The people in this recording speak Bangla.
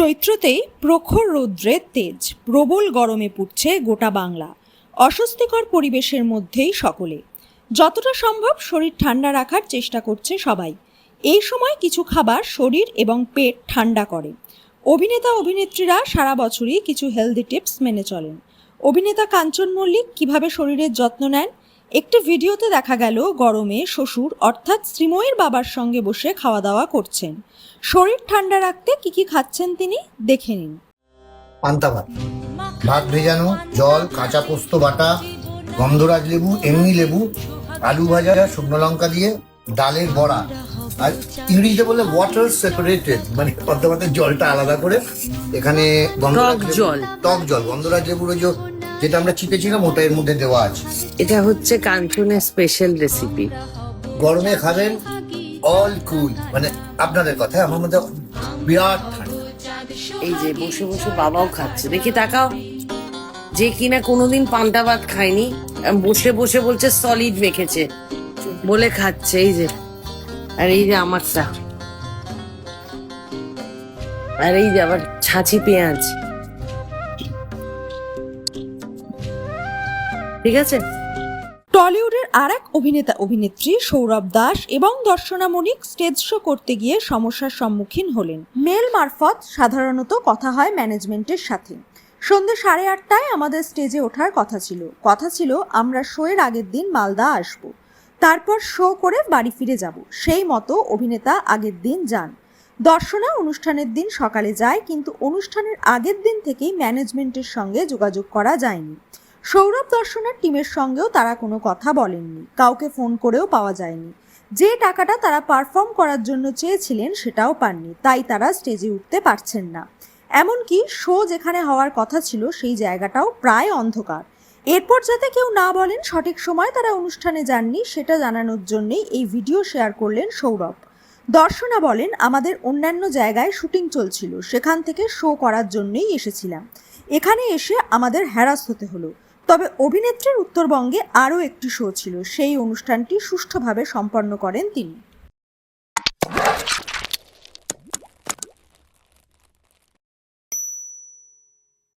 চৈত্রতেই প্রখর রৌদ্রের তেজ, প্রবল গরমে পুড়ছে গোটা বাংলা। অস্বস্তিকর পরিবেশের মধ্যেই সকলে। যতটা সম্ভব শরীর ঠান্ডা রাখার চেষ্টা করছে সবাই। এই সময় কিছু খাবার শরীর এবং পেট ঠান্ডা করে। অভিনেতা, অভিনেত্রীরা সারা বছরই কিছু হেলদি টিপস মেনে চলেন। অভিনেতা কাঞ্চন মল্লিক কীভাবে শরীরের যত্ন নেন একটি ভিডিওতে দেখা গেল গরমে শ্বশুর অর্থাৎ শ্রীময়ের বাবার সঙ্গে বসে খাওয়া দাওয়া করছেন। শরীর ঠান্ডা রাখতে কি কি খাচ্ছেন তিনি দেখে নিন। পান্তা ভাত ভাত ভেজানো, জল, কাঁচা পোস্ত, বাটা, গন্ধরাজ লেবু, এমনি লেবু, আলু ভাজা, শুকনো লঙ্কা দিয়ে, ডালের বড়া। আর ইংরেজিতে বলে ওয়াটার সেপারেটেড মানে পদ্মা ভাতের জলটা আলাদা করে এখানে টক জল। টক জল গন্ধরাজ লেবুর যেটা আমরা চিপেছিলাম ওটা এর মধ্যে দেওয়া আছে। এটা হচ্ছে কাঞ্চনের স্পেশাল রেসিপি গরমে খাবেন অল কুল মানে আপনাদের কথা আমার মধ্যে বিরাট ঠান্ডা। এই যে বসে বসে বাবাও খাচ্ছে। দেখি তাকাও। যে কিনা কোনোদিন পান্তা ভাত খায়নি বসে বসে বলছে সলিড মেখেছে। বলে খাচ্ছে এই যে। আর এই যে আমারটা আর এই যে আবার ছাঁচি পেঁয়াজ। ঠিক আছে? টলিউডের আর এক অভিনেতা অভিনেত্রী সৌরভ দাস এবং দর্শনা মনিক স্টেজ শো করতে গিয়ে সমস্যার সম্মুখীন হলেন। মেল মারফত সাধারণত কথা হয় ম্যানেজমেন্টের সাথে। সন্ধ্যে সাড়ে আটটায় আমাদের স্টেজে ওঠার কথা ছিল। কথা ছিল, আমরা শোয়ের আগের দিন মালদা আসব। তারপর শো করে বাড়ি ফিরে যাব। সেই মতো অভিনেতা আগের দিন যান। দর্শনা অনুষ্ঠানের দিন সকালে যায়, কিন্তু অনুষ্ঠানের আগের দিন থেকেই ম্যানেজমেন্টের সঙ্গে যোগাযোগ করা যায়নি। সৌরভ দর্শনের টিমের সঙ্গেও তারা কোনো কথা বলেননি। কাউকে ফোন করেও পাওয়া যায়নি। যে টাকাটা তারা পারফর্ম করার জন্য চেয়েছিলেন সেটাও পাননি। তাই তারা স্টেজে উঠতে পারছেন না। এমনকি শো যেখানে হওয়ার কথা ছিল, সেই জায়গাটাও প্রায় অন্ধকার। এরপর যাতে কেউ না বলেন সঠিক সময় তারা অনুষ্ঠানে যাননি, সেটা জানানোর জন্যই এই ভিডিও শেয়ার করলেন সৌরভ। দর্শনা বলেন, আমাদের অন্যান্য জায়গায় শুটিং চলছিল, সেখান থেকে শো করার জন্যই এসেছিলাম। এখানে এসে আমাদের হ্যারাস হতে হলো। তবে অভিনেত্রীর উত্তরবঙ্গে আরও একটি শো ছিল, সেই অনুষ্ঠানটি সুষ্ঠুভাবে সম্পন্ন করেন তিনি।